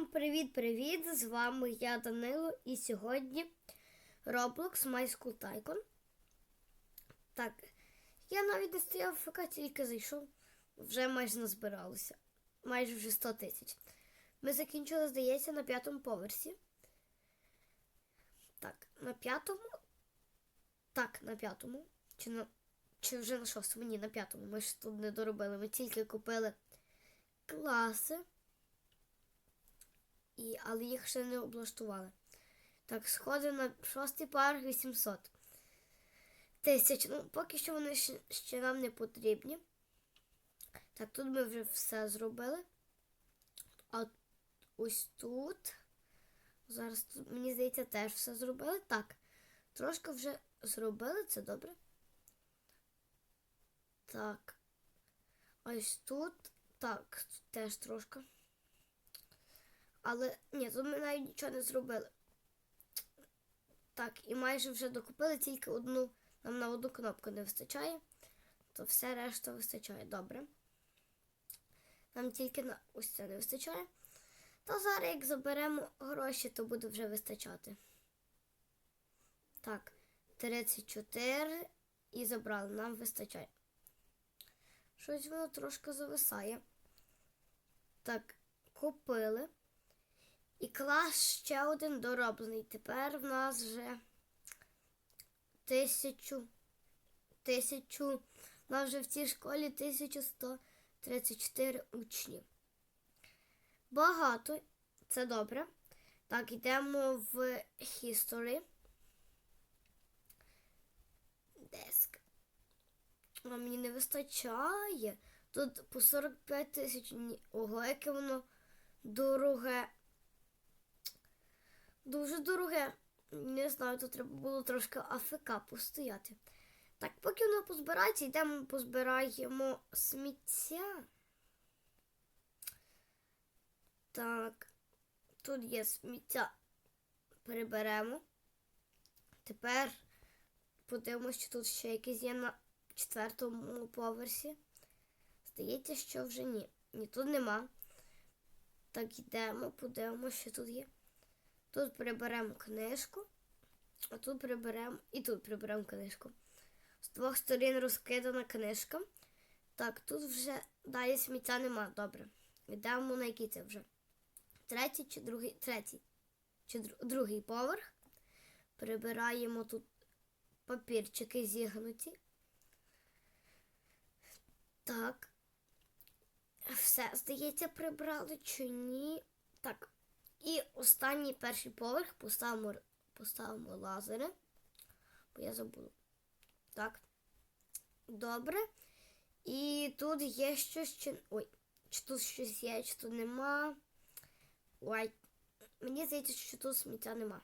Всім привіт-привіт! З вами я Данило і сьогодні Roblox My School Tycoon. Так, я навіть не стояв в ФК, тільки зайшов, вже майже назбиралося. Майже вже 100 тисяч. Ми закінчили, здається, на п'ятому поверсі. Так, на п'ятому. Так, на п'ятому. Чи на. Чи вже на шостому? Ні, на п'ятому. Ми ж тут не доробили. Ми тільки купили класи. І, але їх ще не облаштували. Так, сходи на шостий парк 800 тисяч. Ну, поки що вони ще нам не потрібні. Так, тут ми вже все зробили. А ось тут. Зараз тут, мені здається, теж все зробили. Так, трошки вже зробили, це добре. Так. Ось тут. Так, тут теж трошки. Але ні, тут ми навіть нічого не зробили. Так, і майже вже докупили тільки одну, нам на одну кнопку не вистачає, то все решта вистачає. Добре. Нам тільки на ось це не вистачає. То зараз, як заберемо гроші, то буде вже вистачати. Так, 34 і забрали, нам вистачає. Щось воно трошки зависає. Так, купили. І клас ще один дороблений. Тепер в нас вже тисячу. Тисячу. У нас вже в цій школі 1134 учні. Багато. Це добре. Так, йдемо в History. Деск. А мені не вистачає. Тут по 45 тисяч. Ого, яке воно дороге. Дуже дороге. Не знаю, тут треба було трошки АФК постояти. Так, поки воно позбирається, йдемо позбираємо сміття. Так, тут є сміття. Переберемо. Тепер подивимося, що тут ще якісь є на четвертому поверсі. Здається, що вже ні. Ні, тут нема. Так, йдемо, подивимося, що тут є. Тут приберемо книжку, а тут приберемо і тут приберемо книжку. З двох сторін розкидана книжка. Так, тут вже далі сміття нема. Добре. Йдемо на який це вже. Третій чи другий, третій чи другий поверх. Прибираємо тут папірчики зігнуті. Так. Все, здається, прибрали чи ні. Так. І останній перший поверх поставимо, поставимо лазери. Бо я забула. Так. Добре. І тут є щось. Чи... Ой, чи тут щось є, чи тут нема. Ой. Мені здається, що тут сміття нема.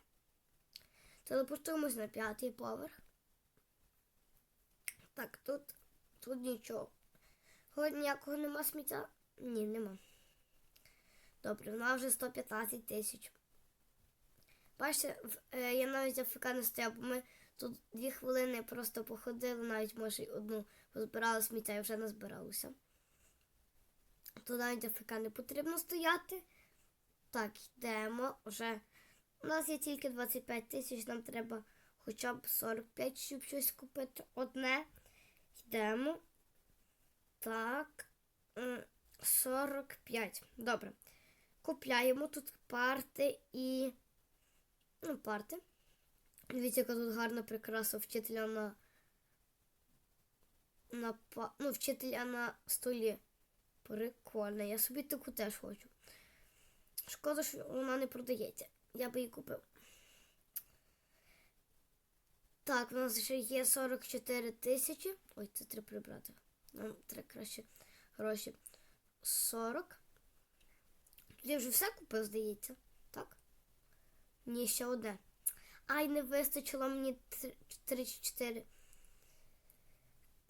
Телепортуємось на п'ятий поверх. Так, тут, тут нічого. Хоч ніякого нема сміття? Ні, нема. Добре, вона вже 115 тисяч. Бачите, е, я навіть АФК не стояв, бо ми тут дві хвилини просто походили, навіть може одну позбирали сміття і вже назбиралося. То навіть АФК не потрібно стояти. Так, йдемо. Вже у нас є тільки 25 тисяч, нам треба хоча б 45, щоб щось купити одне. Йдемо. Так. 45. Добре. Купляємо тут парти і. Ну, парти. Дивіться, яка тут гарна прикраса вчителя на. на па... Ну, вчителя на столі. Прикольно. Я собі таку теж хочу. Шкода, що вона не продається. Я би її купив. Так, у нас ще є 44 тисячі. Ой, це треба прибрати. Нам треба краще гроші. 40. Я вже все купив, здається. Так? Ні, ще одне. Ай, не вистачило мені 34.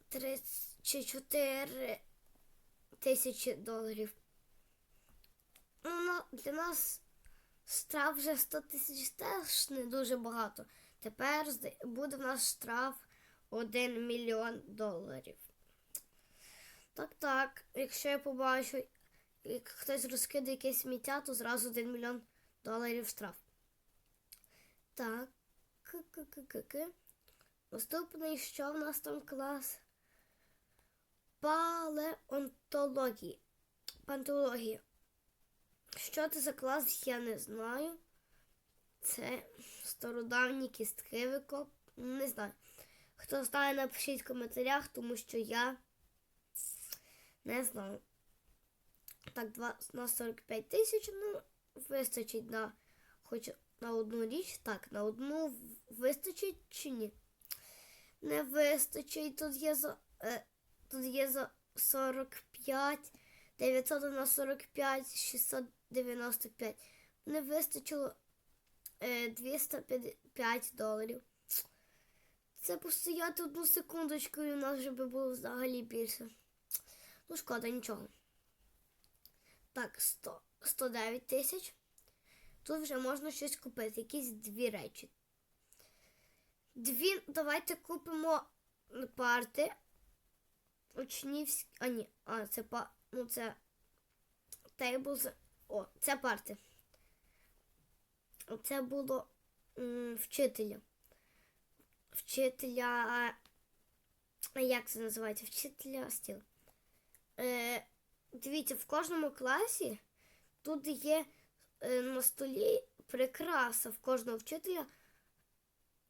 34 тисячі доларів. Ну, для нас штраф вже 100 тисяч теж не дуже багато. Тепер буде в нас штраф 1 мільйон доларів. Так, так, якщо я побачу як хтось розкидає якесь сміття, то зразу 1 мільйон доларів штраф. Так. К-к-к-к-к. Наступний, що в нас там клас? Палеонтології. Пантологія. Що це за клас, я не знаю. Це стародавні кістки викоп. Не знаю. Хто знає, напишіть в коментарях, тому що я не знаю. Так, два, на 45 тисяч, ну, вистачить на хоч на одну річ. Так, на одну вистачить чи ні? Не вистачить. Тут є за, е, тут є за 45, 900 на 45, 695. Не вистачило е, 205 доларів. Це постояти одну секундочку і у нас вже би було взагалі більше. Ну, шкода, нічого. Так, 100, 109 тисяч. Тут вже можна щось купити, якісь дві речі. Дві, давайте купимо парти. Учнівські. А, ні, а, це па. Ну, це tables. О, це парти. Це було м, вчителя. Вчителя. Як це називається? Вчителя стіл. Е, дивіться, в кожному класі тут є е, на столі прикраса в кожного вчителя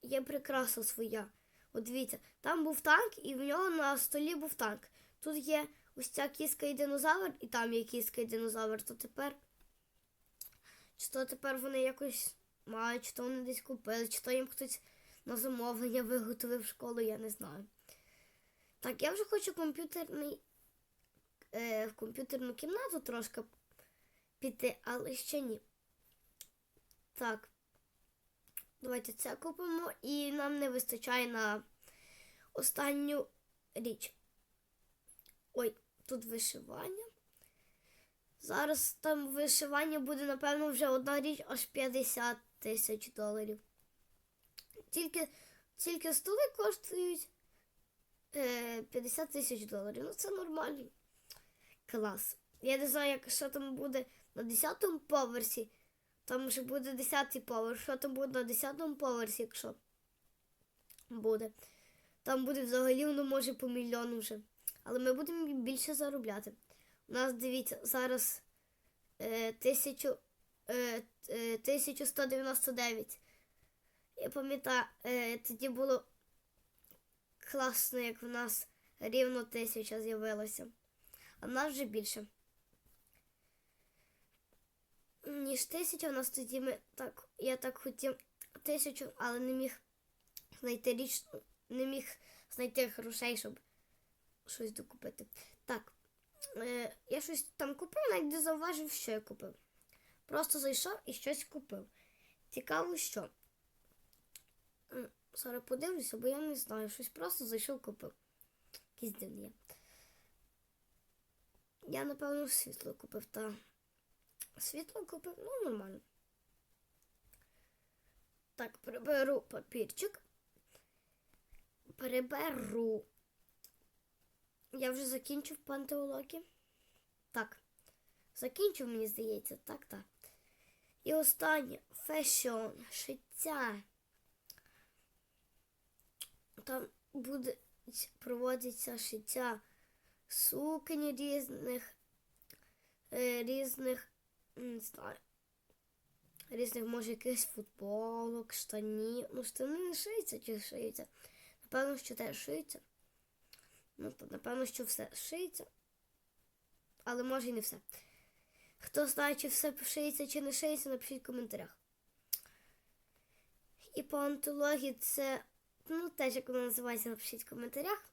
є прикраса своя. От дивіться, там був танк, і в нього на столі був танк. Тут є ось ця кіска і динозавр, і там є кіска і динозавр, то тепер. Чи то тепер вони якось мають, чи то вони десь купили, чи то їм хтось на замовлення виготовив школу, я не знаю. Так, я вже хочу комп'ютерний е, в комп'ютерну кімнату трошки піти, але ще ні. Так. Давайте це купимо і нам не вистачає на останню річ. Ой, тут вишивання. Зараз там вишивання буде, напевно, вже одна річ аж 50 тисяч доларів. Тільки, тільки столи коштують е, 50 тисяч доларів. Ну, це нормально. Клас. Я не знаю, як, що там буде на 10-му поверсі. Там вже буде 10-й поверх. Що там буде на 10-му поверсі, якщо буде. Там буде взагалі, воно може по мільйону вже. Але ми будемо більше заробляти. У нас, дивіться, зараз е, тисячу, е, е, 1199. Я пам'ятаю, е, тоді було класно, як в нас рівно тисяча з'явилося. А в нас вже більше. Ніж тисяча, у нас тоді ми так. Я так хотів тисячу, але не міг знайти річ, не міг знайти грошей, щоб щось докупити. Так, е, я щось там купив, навіть не зауважив, що я купив. Просто зайшов і щось купив. Цікаво, що. Зараз подивлюся, бо я не знаю, щось просто зайшов купив. Якийсь дивний. є. Я, напевно, світло купив, та світло купив, ну нормально. Так, приберу папірчик. Приберу. Я вже закінчив пантеолоки. Так. Закінчив, мені здається, так, так. І останнє фешон, шиття. Там буде проводиться шиття сукень різних, е, різних, не знаю, різних, може, якихось футболок, штанів. Ну, штани не шиються чи шиються. Напевно, що теж шиються. Ну, то, напевно, що все шиється. Але може і не все. Хто знає, чи все шиється, чи не шиється, напишіть в коментарях. І по антології це, ну, теж як воно називається, напишіть в коментарях.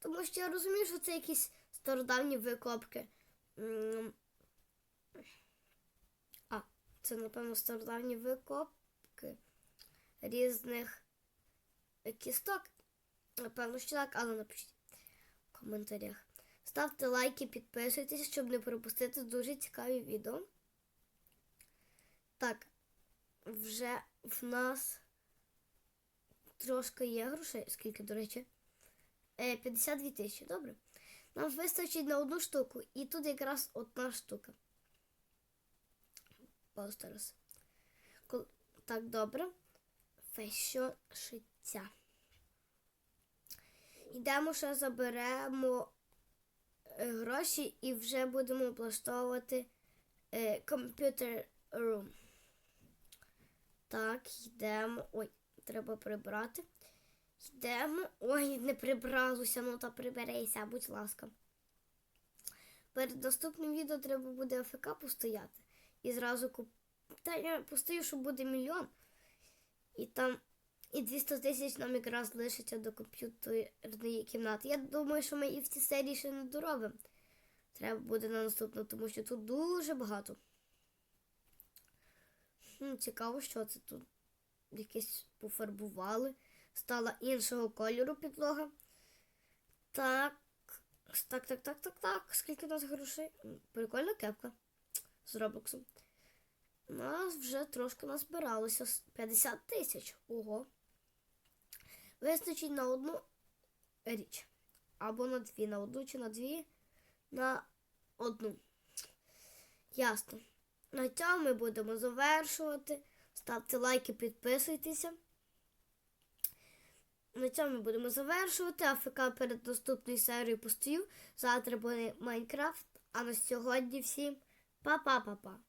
Тому що я розумію, що це якісь стародавні викопки. А, це, напевно, стародавні викопки різних кісток. Напевно, що так, але напишіть в коментарях. Ставте лайки, підписуйтесь, щоб не пропустити дуже цікаві відео. Так, вже в нас трошки є грошей, скільки, до речі. Е, 52 тисячі, добре. Нам вистачить на одну штуку, і тут якраз одна штука. Кол- Так, добре. Це що шиття. Йдемо ще заберемо е, гроші і вже будемо облаштовувати е, комп'ютер room. Так, йдемо. Ой, треба прибрати. Йдемо. Ой, не прибралося, ну та приберися, будь ласка. Перед наступним відео треба буде АФК постояти. І зразу куп... Та я постою, що буде мільйон. І там і 200 тисяч нам якраз лишиться до комп'ютерної кімнати. Я думаю, що ми і в цій серії ще не доробимо. Треба буде на наступну, тому що тут дуже багато. Хм, цікаво, що це тут. Якесь пофарбували. Стала іншого кольору підлога. Так. Так, так, так, так, так. Скільки у нас грошей? Прикольна кепка з Роблоксом. У нас вже трошки назбиралося 50 тисяч. Ого. Вистачить на одну річ. Або на дві. На одну чи на дві. На одну. Ясно. На цьому ми будемо завершувати. Ставте лайки, підписуйтеся. На цьому будемо завершувати. АФК перед наступною серією постів. Завтра буде Майнкрафт. А на сьогодні всім па-па-па-па.